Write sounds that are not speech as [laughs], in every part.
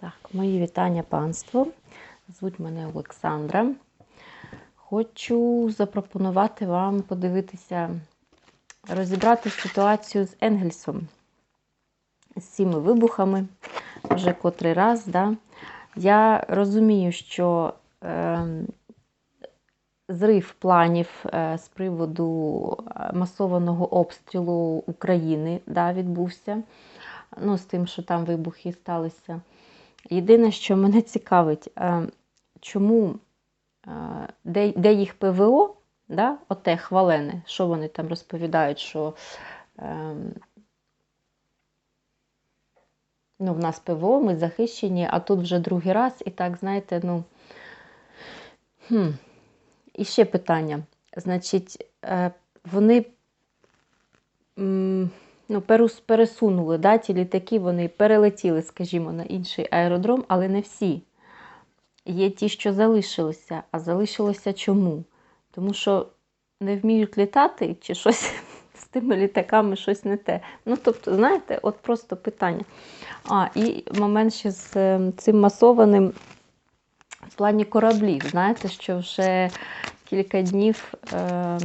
Так, мої вітання панству. Звуть мене Олександра. Хочу запропонувати вам подивитися, розібрати ситуацію з Енгельсом, з цими вибухами вже котрий раз. Да? Я розумію, що е, зрив планів е, з приводу масованого обстрілу України да, відбувся. Ну, з тим, що там вибухи сталися. Єдине, що мене цікавить, е, чому, е, де, де їх ПВО, да, оте хвалене, що вони там розповідають, що е, ну, в нас ПВО, ми захищені, а тут вже другий раз, і так, знаєте, ну. Хм. І ще питання. Значить, е, вони. Ну, пересунули да, ті літаки, вони перелетіли, скажімо, на інший аеродром, але не всі. Є ті, що залишилися. А залишилося чому? Тому що не вміють літати, чи щось [laughs] з тими літаками щось не те. Ну, тобто, знаєте, от просто питання. А, і момент ще з цим масованим в плані кораблів. Знаєте, що вже кілька днів. Е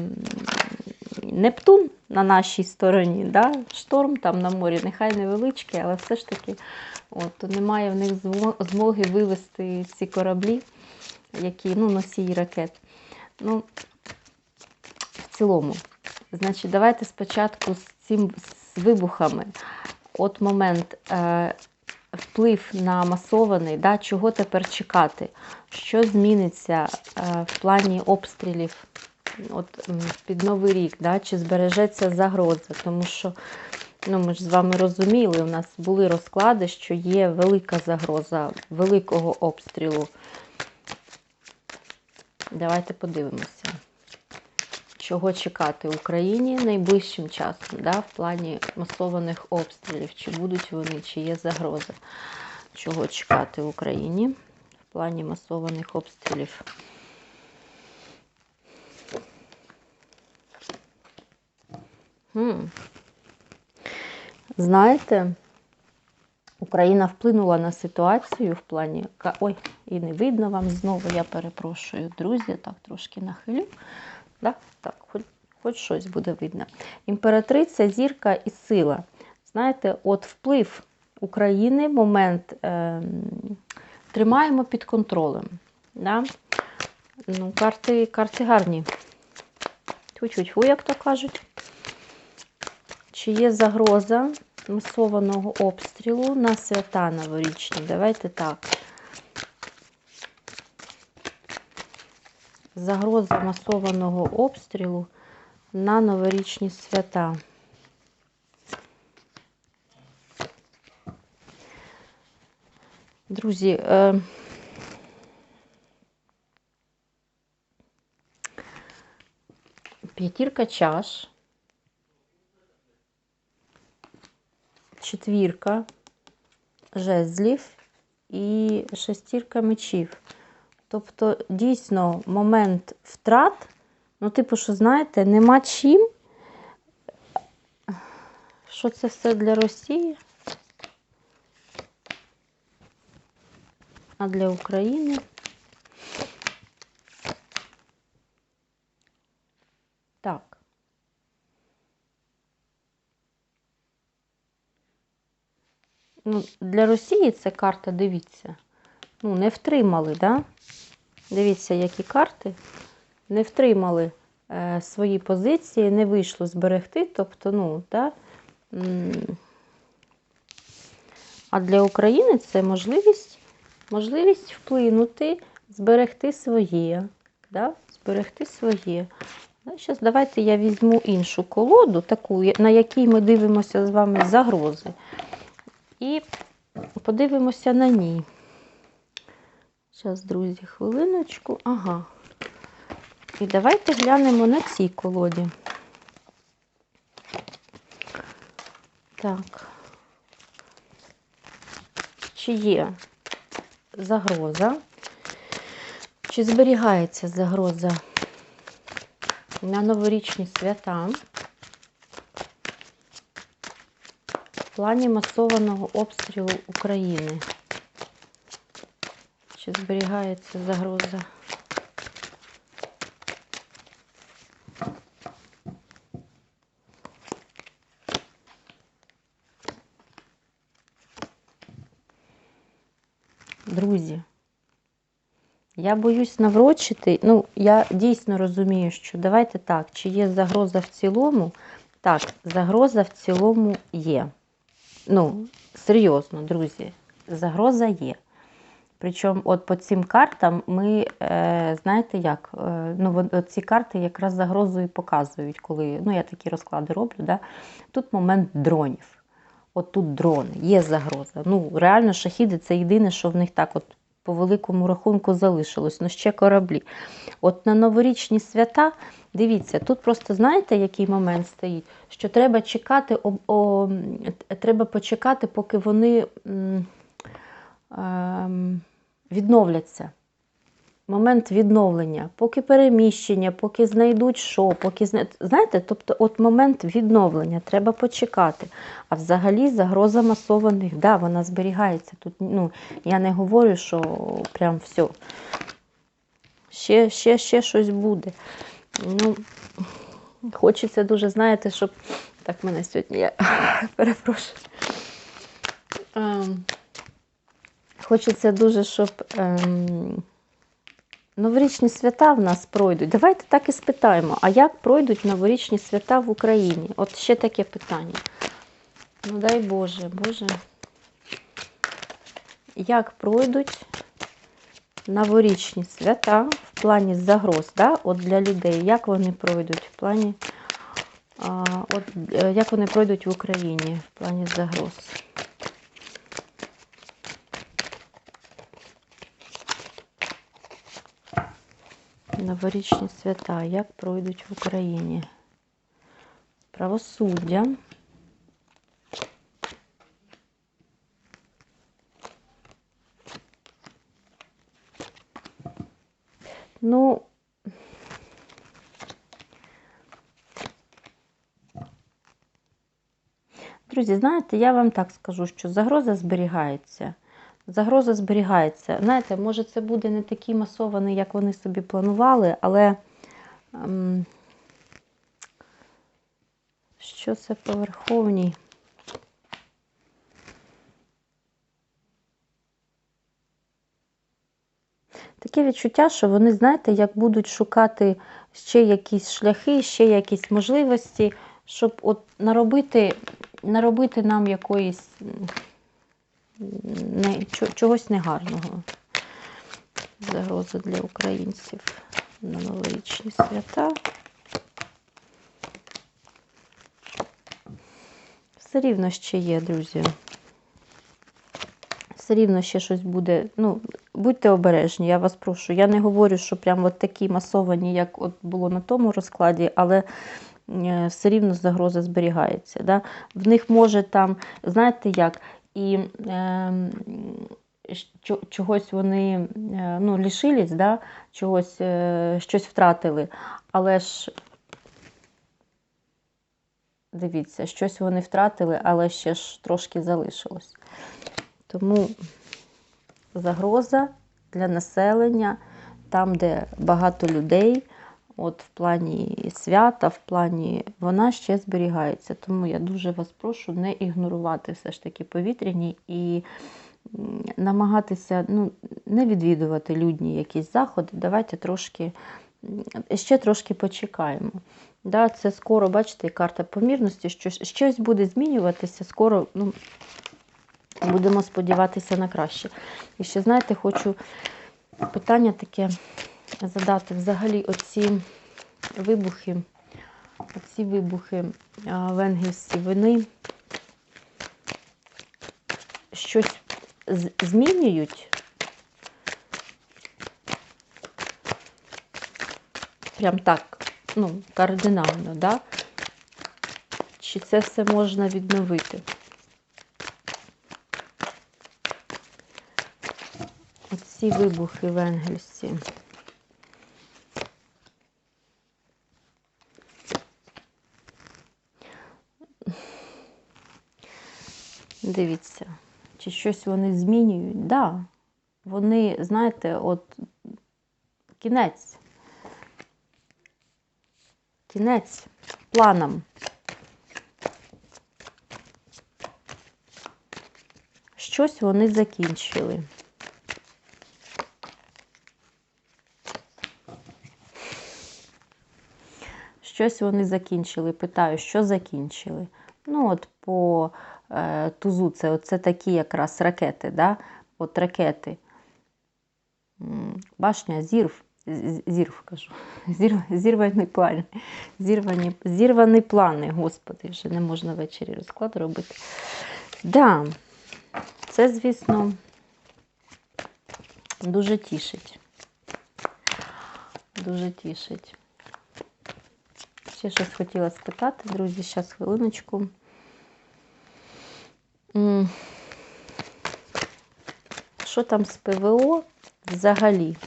Нептун на нашій стороні, да? шторм там на морі, нехай невеличкий, але все ж таки от, немає в них змоги вивести ці кораблі, які ну, носії ракет. Ну, В цілому, значить, давайте спочатку з цим з вибухами. От момент е, вплив на масований, да, чого тепер чекати, що зміниться е, в плані обстрілів от під Новий рік, да, чи збережеться загроза, тому що ну, ми ж з вами розуміли, у нас були розклади, що є велика загроза великого обстрілу. Давайте подивимося, чого чекати Україні найближчим часом, да, в плані масованих обстрілів, чи будуть вони, чи є загроза. Чого чекати Україні в плані масованих обстрілів. Знаєте, Україна вплинула на ситуацію в плані. Ой, і не видно вам знову, я перепрошую, друзі, так трошки нахилю. Да? Так, хоч, хоч щось буде видно. Імператриця, зірка і сила. Знаєте, от вплив України, момент е, тримаємо під контролем. Да? Ну, Карти карти гарні. Тьфу-тьфу, як то кажуть. Чи є загроза масованого обстрілу на свята новорічні? Давайте так. Загроза масованого обстрілу на новорічні свята. Друзі, е, п'ятірка чаш. Четвірка жезлів і шестірка мечів. Тобто, дійсно, момент втрат, ну, типу, що, знаєте, нема чим. Що це все для Росії? А для України? Так. Ну, для Росії це карта, дивіться, ну, не втримали, да? Дивіться, які карти не втримали е, свої позиції, не вийшло зберегти. Тобто, ну, да? А для України це можливість можливість вплинути, зберегти своє. Да? Зберегти своє. Зараз давайте я візьму іншу колоду, таку, на якій ми дивимося з вами загрози. І подивимося на ній. Зараз, друзі, хвилиночку. Ага. І давайте глянемо на цій колоді. Так. Чи є загроза? Чи зберігається загроза на новорічні свята? Плані масованого обстрілу України. Ще зберігається загроза. Друзі, я боюсь наврочити. Ну, я дійсно розумію, що давайте так, чи є загроза в цілому? Так, загроза в цілому є. Ну, серйозно, друзі, загроза є. Причому, от по цим картам ми, е, знаєте як, е, ну, ці карти якраз загрозу і показують, коли ну, я такі розклади роблю. Да? Тут момент дронів. От тут дрони, є загроза. Ну, реально, шахіди це єдине, що в них так от по великому рахунку залишилось. Ну, ще кораблі. От на новорічні свята, дивіться, тут просто знаєте, який момент стоїть? Що треба чекати, о, о, треба почекати, поки вони м, м, відновляться. Момент відновлення, поки переміщення, поки знайдуть що, поки зна... знаєте, тобто, от момент відновлення треба почекати. А взагалі загроза масованих, да, вона зберігається. Тут ну, я не говорю, що прям все. Ще, ще, ще щось буде. Ну, хочеться дуже, знаєте, щоб. Так, мене сьогодні я [laughs] перепрошую. Ем, Хочеться дуже, щоб ем, новорічні свята в нас пройдуть. Давайте так і спитаємо, а як пройдуть новорічні свята в Україні? От ще таке питання. Ну дай Боже, Боже. Як пройдуть новорічні свята в плані загроз, да? от для людей, як вони пройдуть в плані, а, от, е, як вони пройдуть в Україні в плані загроз? Новорічні свята, як пройдуть в Україні? Правосуддя. Ну, друзі, знаєте, я вам так скажу, що загроза зберігається. Загроза зберігається. Знаєте, може, це буде не такий масований, як вони собі планували, але ем, що це по верховній? Таке відчуття, що вони, знаєте, як будуть шукати ще якісь шляхи, ще якісь можливості, щоб от наробити, наробити нам якоїсь не, чогось негарного. Загроза для українців на новорічні свята. Все рівно ще є, друзі. Все рівно ще щось буде. Ну, будьте обережні, я вас прошу. Я не говорю, що прямо от такі масовані, як от було на тому розкладі, але е, все рівно загроза зберігається. Да? В них може там, знаєте як, і е, чогось вони е, ну, лишились, да? чогось, е, щось втратили, але ж. Дивіться, щось вони втратили, але ще ж трошки залишилось. Тому загроза для населення, там, де багато людей, от в плані свята, в плані вона ще зберігається. Тому я дуже вас прошу не ігнорувати все ж таки повітряні і намагатися ну, не відвідувати людні якісь заходи. Давайте трошки ще трошки почекаємо. Да, це скоро, бачите, карта помірності, що щось буде змінюватися, скоро ну, будемо сподіватися на краще. І ще, знаєте, хочу питання таке задати. Взагалі, оці вибухи, оці вибухи а, в вони щось змінюють? Прям так, ну, кардинально, да? Чи це все можна відновити? Оці вибухи в Енгельсі. Дивіться, чи щось вони змінюють? Да. вони, знаєте, от кінець. Кінець планам. Щось вони закінчили. Щось вони закінчили. Питаю, що закінчили? Ну, от по тузу, це, оце такі якраз ракети, да? От ракети. Башня, зірв, зірв, кажу. [laughs] Зірв, зірвані плани. Зірвані, зірвані плани, господи, вже не можна ввечері розклад робити. Да, це, звісно, дуже тішить. Дуже тішить. Ще щось хотіла спитати, друзі, зараз хвилиночку. Що там з ПВО взагалі?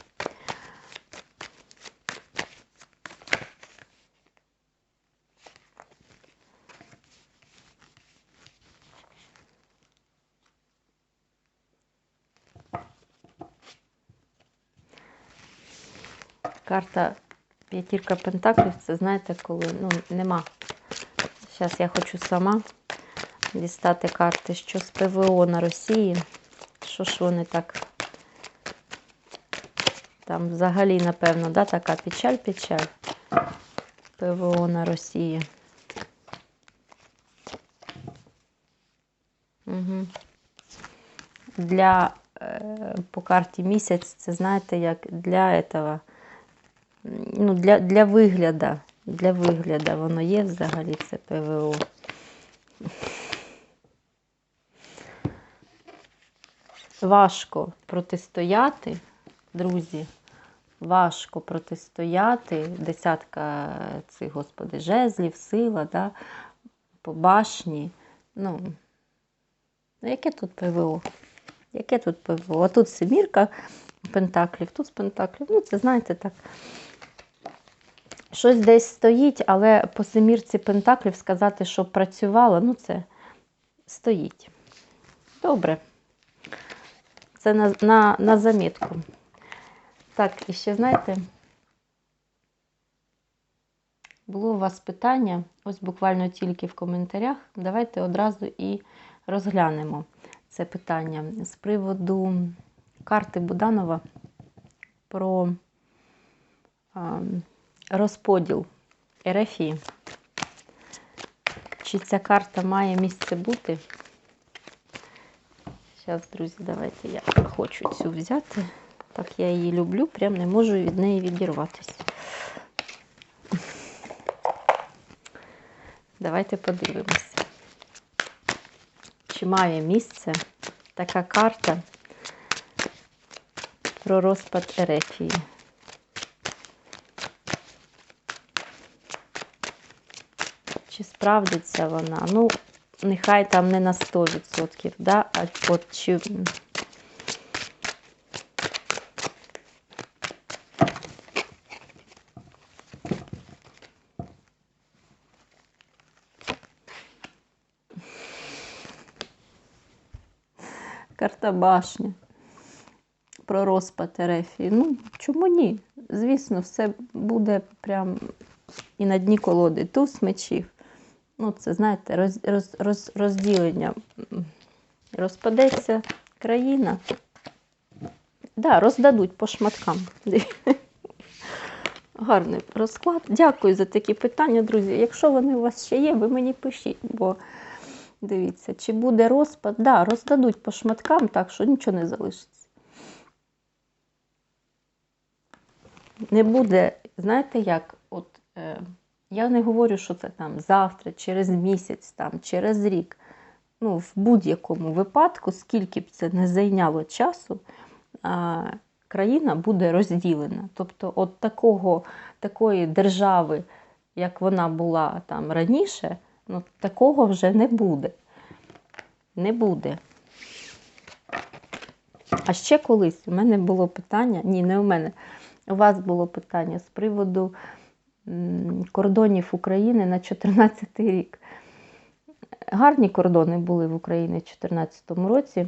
Карта п'ятірка пентаклів, це знаєте, коли ну, нема. Зараз я хочу сама дістати карти, що з ПВО на Росії. Що ж вони так? Там взагалі, напевно, да, така печаль-печаль. ПВО на Росії. Угу. Для е, по карті місяць, це знаєте, як для этого, ну, для, для вигляду. Для вигляду воно є взагалі це ПВО. Важко протистояти, друзі. Важко протистояти. Десятка цих, господи, жезлів, сила, да, по башні. Ну, ну, яке тут ПВО? Яке тут ПВО? А тут семірка пентаклів, тут з пентаклів. Ну, це знаєте так. Щось десь стоїть, але по семірці пентаклів сказати, що працювало, ну це стоїть. Добре. Це на, на, на замітку. Так, і ще знаєте, було у вас питання, ось буквально тільки в коментарях. Давайте одразу і розглянемо це питання з приводу карти Буданова про а, розподіл Ерефії. Чи ця карта має місце бути? Зараз, друзі, давайте я хочу цю взяти. Так я її люблю, прям не можу від неї відірватися. Давайте подивимося. Чи має місце така карта про розпад Ерефії? Чи справдиться вона? Ну, нехай там не на 100%, да? а от чи. Карта башня. Про розпад Ерефії. Ну, чому ні? Звісно, все буде прям і на дні колоди. Туз мечів. Ну, це, знаєте, роз, роз, роз, розділення. Розпадеться країна. Да, роздадуть по шматкам. [laughs] Гарний розклад. Дякую за такі питання, друзі. Якщо вони у вас ще є, ви мені пишіть, бо дивіться, чи буде розпад. Да, роздадуть по шматкам, так що нічого не залишиться. Не буде, знаєте як, от е, я не говорю, що це там завтра, через місяць, там, через рік. Ну, в будь-якому випадку, скільки б це не зайняло часу, країна буде розділена. Тобто, от такого, такої держави, як вона була там раніше, ну, такого вже не буде. Не буде. А ще колись у мене було питання, ні, не у мене, у вас було питання з приводу кордонів України на 2014 рік. Гарні кордони були в Україні в 2014 році.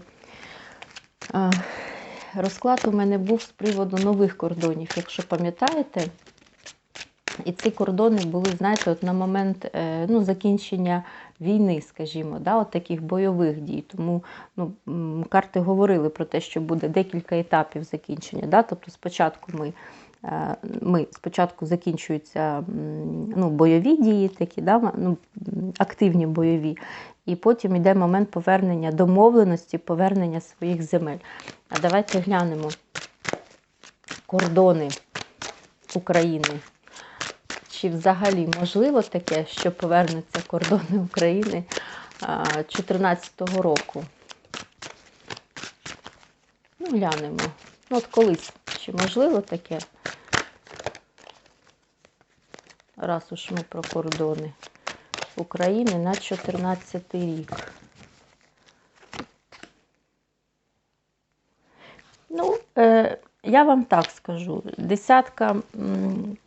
Розклад у мене був з приводу нових кордонів, якщо пам'ятаєте. І ці кордони були, знаєте, от на момент е, ну, закінчення війни, скажімо, да, от таких бойових дій. Тому ну, карти говорили про те, що буде декілька етапів закінчення. Да? Тобто спочатку ми, ми спочатку закінчуються ну, бойові дії, такі, да? ну, активні бойові, і потім йде момент повернення домовленості, повернення своїх земель. А давайте глянемо кордони України. Чи взагалі можливо таке, що повернуться кордони України 2014 року? Ну, глянемо. Ну, от колись, чи можливо таке? Раз уж ми про кордони України на 2014 рік. Ну, е, я вам так скажу: десятка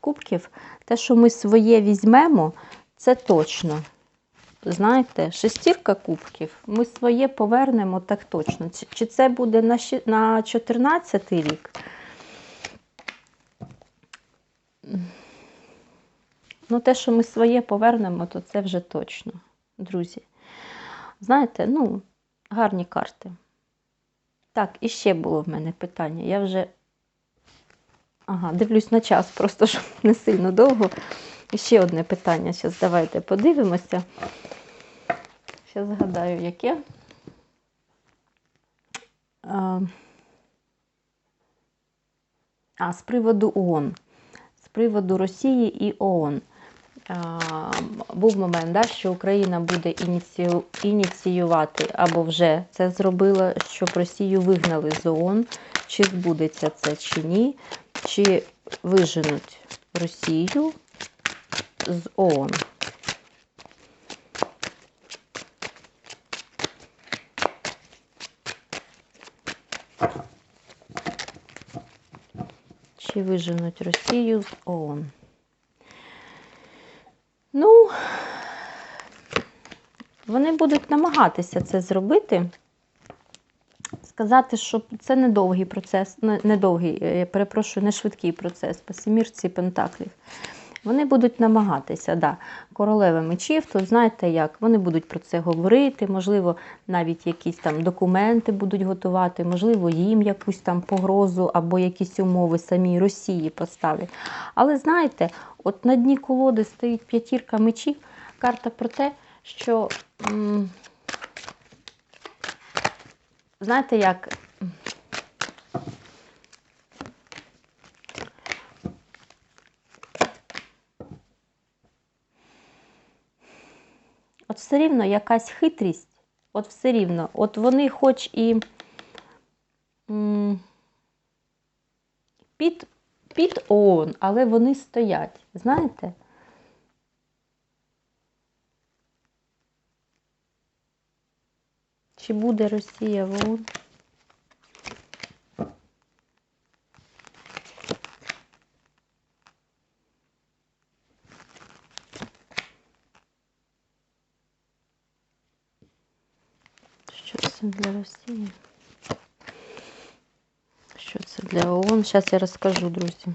кубків, те, що ми своє візьмемо, це точно. Знаєте, шестірка кубків, ми своє повернемо так точно. Чи, це буде на 14 рік? Ну, те, що ми своє повернемо, то це вже точно, друзі. Знаєте, ну, гарні карти. Так, і ще було в мене питання. Я вже ага, дивлюсь на час, просто [laughs] щоб не сильно довго. І ще одне питання. Зараз давайте подивимося. Зараз згадаю, яке. А, а, з приводу ООН. З приводу Росії і ООН. Був момент, да, що Україна буде ініціювати або вже це зробила, щоб Росію вигнали з ООН. Чи збудеться це чи ні, чи виженуть Росію з ООН. Чи виженуть Росію з ООН? Ну, вони будуть намагатися це зробити. Сказати, що це не довгий процес, не, не довгий, е, я перепрошую, не швидкий процес по сімірці пентаклів. Вони будуть намагатися, да. королева мечів, то знаєте як, вони будуть про це говорити, можливо, навіть якісь там документи будуть готувати, можливо, їм якусь там погрозу або якісь умови самій Росії поставлять. Але знаєте, от на дні колоди стоїть п'ятірка мечів, карта про те, що. знаєте, як. Все рівно якась хитрість, от все рівно, от вони хоч і під, під ООН, але вони стоять, знаєте? Чи буде Росія в ООН? Що це для Росії? Що це для ООН? Зараз я розкажу, друзі.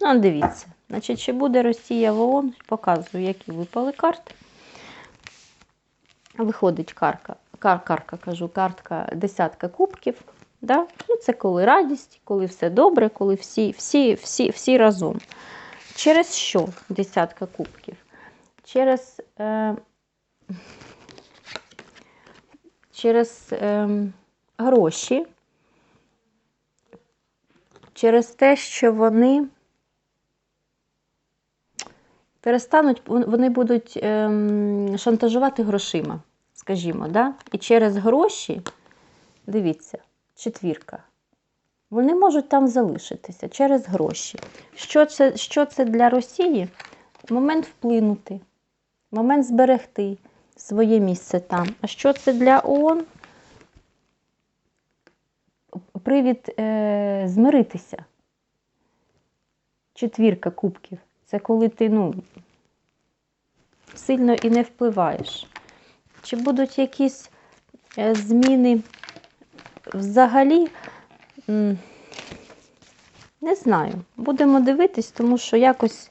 Ну, дивіться. Значить, чи буде Росія в ООН? Показую, які випали карти. Виходить карка, кар, карка, кажу, картка десятка кубків. Да? Ну, це коли радість, коли все добре, коли всі, всі, всі, всі разом. Через що десятка кубків? Через, е, через е, гроші, через те, що вони перестануть, вони будуть ем, шантажувати грошима, скажімо, да? і через гроші, дивіться, четвірка, вони можуть там залишитися через гроші. Що це, що це для Росії? Момент вплинути, момент зберегти своє місце там. А що це для ООН? Привід е, змиритися. Четвірка кубків. Це коли ти ну, сильно і не впливаєш. Чи будуть якісь е, зміни взагалі? не знаю. Будемо дивитись, тому що якось,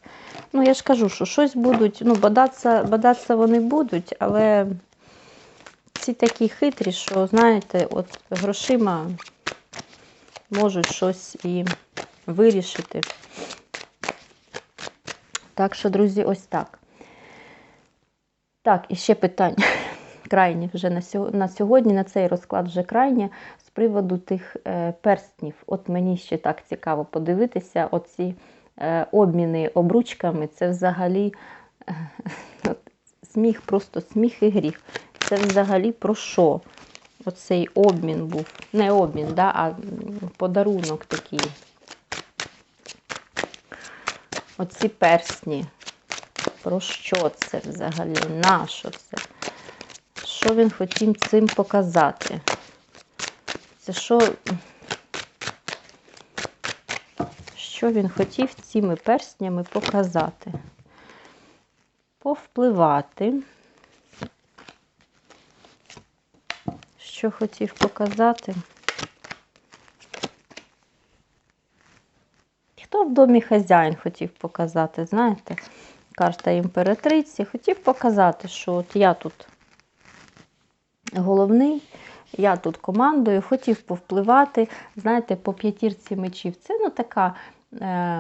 ну я ж кажу, що щось будуть, ну, бодатися, бодатися вони будуть, але ці такі хитрі, що, знаєте, от грошима можуть щось і вирішити. Так що, друзі, ось так. Так, і ще питання. [laughs] Крайнє вже на сьогодні, на цей розклад вже крайнє з приводу тих е, перстнів. От мені ще так цікаво подивитися, оці обміни обручками, це взагалі е, сміх, просто сміх і гріх. Це взагалі про що? Оцей обмін був. Не обмін, да, а подарунок такий. Оці персні. Про що це взагалі? На що це? Що він хотів цим показати? Це що? Що він хотів цими перстнями показати? Повпливати. Що хотів показати? Хто в домі хазяїн хотів показати, знаєте? Карта імператриці. Хотів показати, що от я тут головний, я тут командую, хотів повпливати. Знаєте, по п'ятірці мечів. Це ну така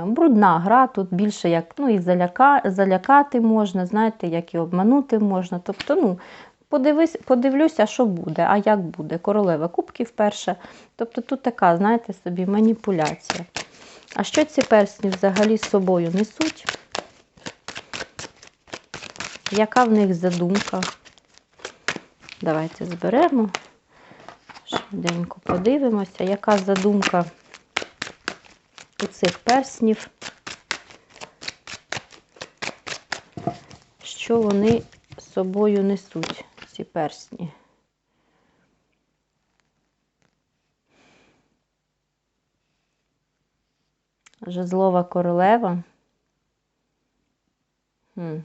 брудна гра, тут більше як ну, і заляка, залякати можна, знаєте, як і обманути можна. Тобто, ну, подивись, подивлюся, що буде, а як буде. Королева кубків перша. Тобто тут така, знаєте, собі маніпуляція. А що ці персні взагалі з собою несуть? Яка в них задумка? Давайте зберемо. Швиденько подивимося, яка задумка цих перснів, що вони собою несуть, ці персні. Жезлова королева. Хм.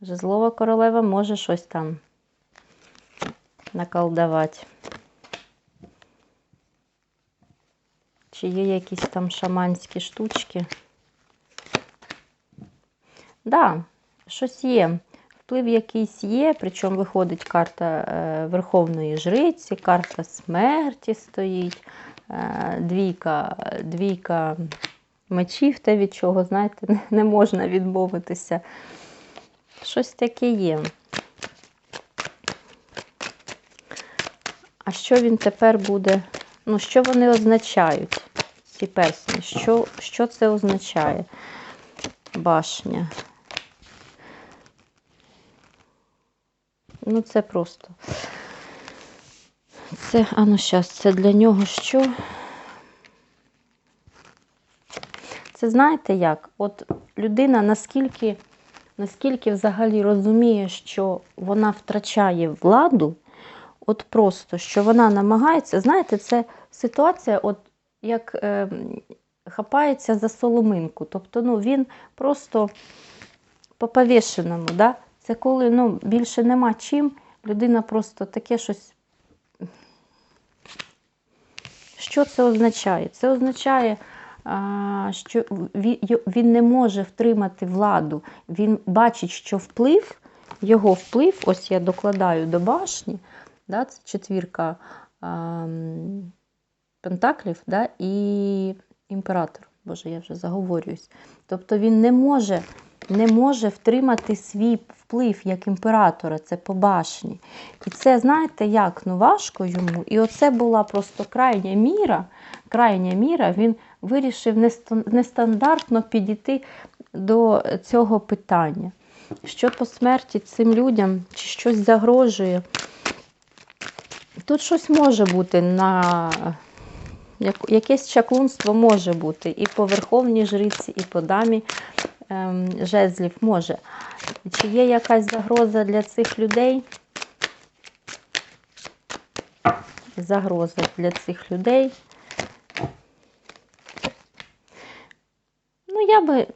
Жезлова королева може щось там наколдувати. Чи є якісь там шаманські штучки? Да, щось є. Вплив якийсь є, причому виходить карта е, Верховної Жриці, карта смерті стоїть, е, двійка, двійка мечів, те, від чого, знаєте, [laughs] не, можна відмовитися. Щось таке є. А що він тепер буде? Ну, що вони означають, ці персні? Що, що це означає? Башня. Ну, це просто. Це, а ну зараз, це для нього що? Це знаєте як? От людина наскільки, наскільки взагалі розуміє, що вона втрачає владу, от просто, що вона намагається, знаєте, це ситуація, от як е, хапається за соломинку. Тобто, ну, він просто по повішеному, да? це коли ну, більше нема чим, людина просто таке щось. Що це означає? Це означає, що він, не може втримати владу. Він бачить, що вплив, його вплив, ось я докладаю до башні, да, це четвірка пентаклів да, і імператор. Боже, я вже заговорююсь. Тобто він не може, не може втримати свій вплив як імператора, це по башні. І це, знаєте, як ну важко йому. І оце була просто крайня міра. Крайня міра, він вирішив нестандартно підійти до цього питання. Що по смерті цим людям, чи щось загрожує? Тут щось може бути на якесь чаклунство може бути і по верховній жриці, і по дамі ем, жезлів може. Чи є якась загроза для цих людей? Загроза для цих людей. Ну, я би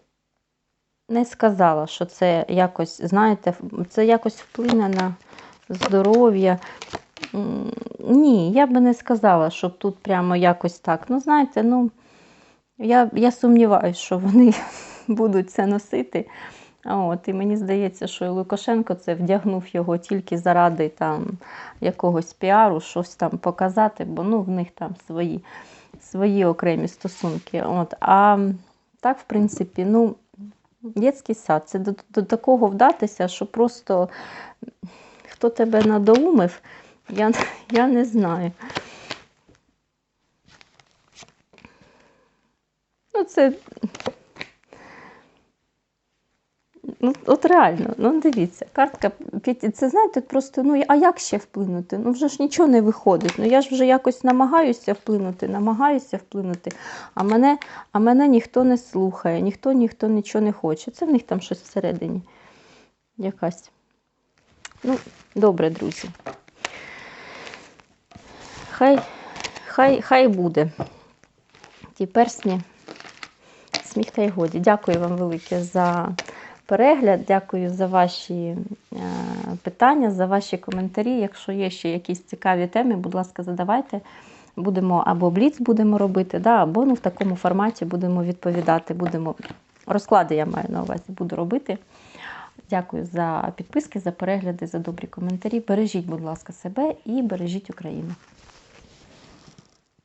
не сказала, що це якось, знаєте, це якось вплине на здоров'я. Ні, я би не сказала, щоб тут прямо якось так. Ну, знаєте, ну, я, я сумніваюся, що вони [laughs] будуть це носити. От, і мені здається, що Лукашенко це вдягнув його тільки заради там, якогось піару, щось там показати, бо ну, в них там свої, свої окремі стосунки. От. А так, в принципі, ну, дитячий сад це до, до такого вдатися, що просто хто тебе надоумив, я, я не знаю. Ну, це. Ну, от реально, ну дивіться, картка це знаєте, просто ну а як ще вплинути? Ну вже ж нічого не виходить. Ну я ж вже якось намагаюся вплинути, намагаюся вплинути, а мене, а мене ніхто не слухає, ніхто ніхто нічого не хоче. Це в них там щось всередині. Якась. Ну, добре, друзі. Хай, хай, хай буде. Ті персні. Сміх та й годі. Дякую вам велике за перегляд. Дякую за ваші е, питання, за ваші коментарі. Якщо є ще якісь цікаві теми, будь ласка, задавайте. Будемо або бліц будемо робити, да, або ну, в такому форматі будемо відповідати. Будемо розклади, я маю на увазі, буду робити. Дякую за підписки, за перегляди, за добрі коментарі. Бережіть, будь ласка, себе і бережіть Україну.